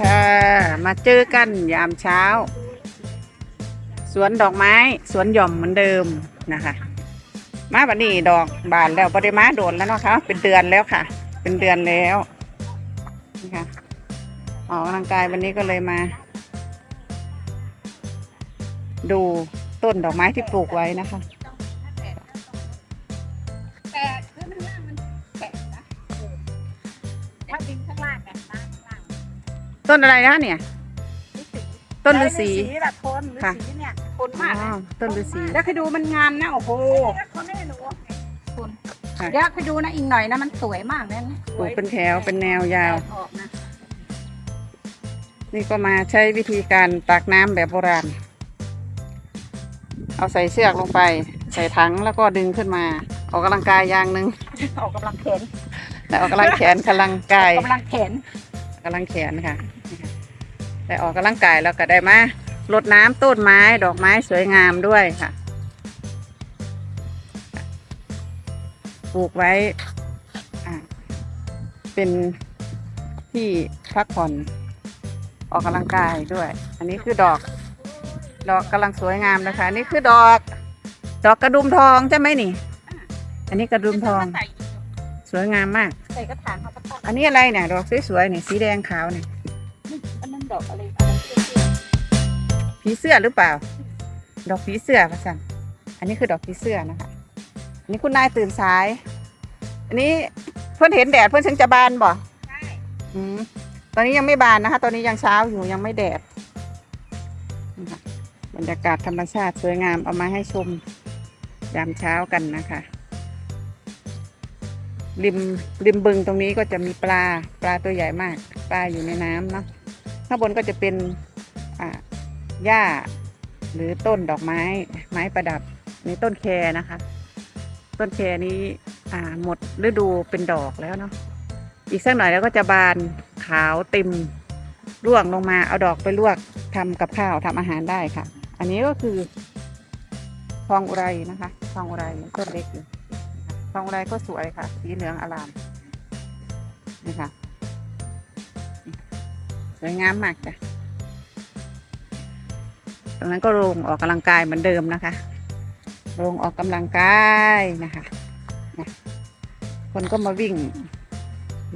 ค่ะ มาเจอกันยามเช้า สวนดอกไม้ สวนหย่อมเหมือนเดิมนะคะ มาวันนี้ดอกบานแล้วปริมาโดนแล้วเนาะคะเป็นเดือนแล้วค่ะ เป็นเดือนแล้วนี่ค่ะออกกำลังกายวันนี้ก็เลยมา ดูต้นดอกไม้ที่ปลูกไว้นะคะแต่ด้างล่างมันแปะนะเออถ้าดินข้างล่างแบ ต้นอะไรนะเนี่ยฤาษีต้นฤาษีฤาษีแบบทนฤาค่ะษีเนี่ยทนอ๋มากอนะต้นฤาษีแล้วคือดูมันงามนะโอ้โหทนได้หนูทนค่ะเดี๋ยวคือดูนะอีกหน่อยนะมันสวยมากเลยนะปลูกเป็นแถวเป็นแนวยาวออกนะนี่ก็มาใช้วิธีการตักน้ำแบบโบราณ เอาใส่เชือกลงไป ใส่ถังแล้วก็ดึงขึ้นมา ออกกำลังกายอย่างหนึ่งออกกำลังแขนแต่ออกกำลังแขนกำลังกายออกกำลังแขน กำลังแขนค่ะแต่ออกกำลังกายแล้วก็ได้มารดน้ำต้นไม้ดอกไม้สวยงามด้วยค่ะปลูกไว้อ่าเป็นที่พักผ่อนออกกำลังกายด้วย อันนี้คือดอก ดอกกำลังสวยงามนะคะ นี่คือดอก ดอกกระดุมทองใช่ไหมนี่ อันนี้กระดุมทองใส่สวยงามมากใส่กระถางเขาก็ต้ องอันนี้อะไรเนี่ยดอกสวยๆนี่สีแดงขาวนี่อันนั้นดอกอะไรอะไรเตี้ยผีเสื้อหรือเปล่า ดอกผีเสื้อค่ะสันอันนี้คือดอกผีเสื้อนะคะอันนี้คุณนายตื่นสาย อันนี้เพื่อนเห็นแดดเพื่อนถึงจะบานบ่ๆใช่อืมตอนนี้ยังไม่บานนะคะ ตอนนี้ยังเช้าอยู่ยังไม่แดดนี่ค่ะบรรยากาศธรรมชาติสวยงามเอามาให้ชมยามเช้ากันนะคะ ริมริมบึงตรงนี้ก็จะมีปลาปลาตัวใหญ่มาก ปลาอยู่ในน้ำเนาะข้างบนก็จะเป็นอ่าหญ้าหรือต้นดอกไม้ไม้ประดับในต้นแคนะคะ ต้นแคนี้อ่าหมดฤดูเป็นดอกแล้วเนาะอีกสักหน่อยแล้วก็จะบานขาวเต็มร่วงลงมาเอาดอกไปลวกทำกับข้าวทำอาหารได้ค่ะ อันนี้ก็คือทองอุไรนะคะทองอุไรต้นเล็กอยู่ ทองอุไรก็สวยค่ะ สีเหลืองอลาม นี่ค่ะ สวยงามมากจ้ะ ตรงนั้นก็โรงออกกำลังกายเหมือนเดิมนะคะ โรงออกกำลังกายนะคะ คนก็มาวิ่ง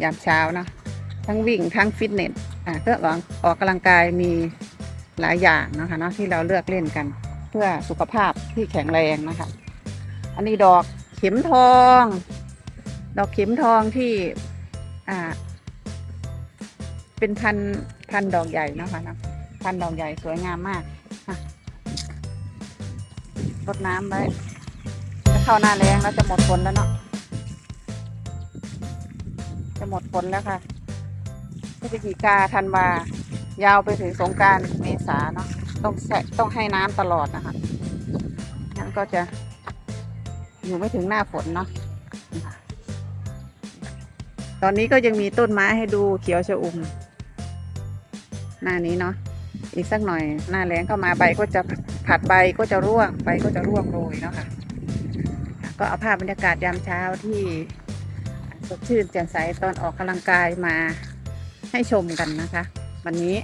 ยามเช้านะ ทั้งวิ่งทั้งฟิตเนส อ่าก็ออกออกกำลังกายมีหลายอย่างนะคะเนาะที่เราเลือกเล่นกัน เพื่อสุขภาพที่แข็งแรงนะคะ อันนี้ดอก เข็มทอง ดอกเข็มทองที่อ่า เป็นพันพันดอกใหญ่นะคะนะพันดอกใหญ่สวยงามมากรดน้ำไว้จะเข้าหน้าแรงแล้วจะหมดผลแล้วเนาะจะหมดผลแล้วค่ะพฤศจิกาธันวายาวไปถึงสงการเมษาเนาะต้องแสต้องให้น้ำตลอดนะคะงั้นก็จะ ยู่ไม่ถึงหน้าฝนเนาะตอนนี้ก็ยังมีต้นไม้ให้ดูเขียวชอุ่มหน้านี้เนาะอีกสักหน่อย หน้าแรงเข้ามาใบก็จะผัดใบก็จะร่วงใบก็จะร่วงโรยเนาะค่ะ ก็เอาภาพบรรยากาศยามเช้าที่สดชื่นแจ่มใสตอนออกกำลังกายมาให้ชมกันนะคะ วันนี้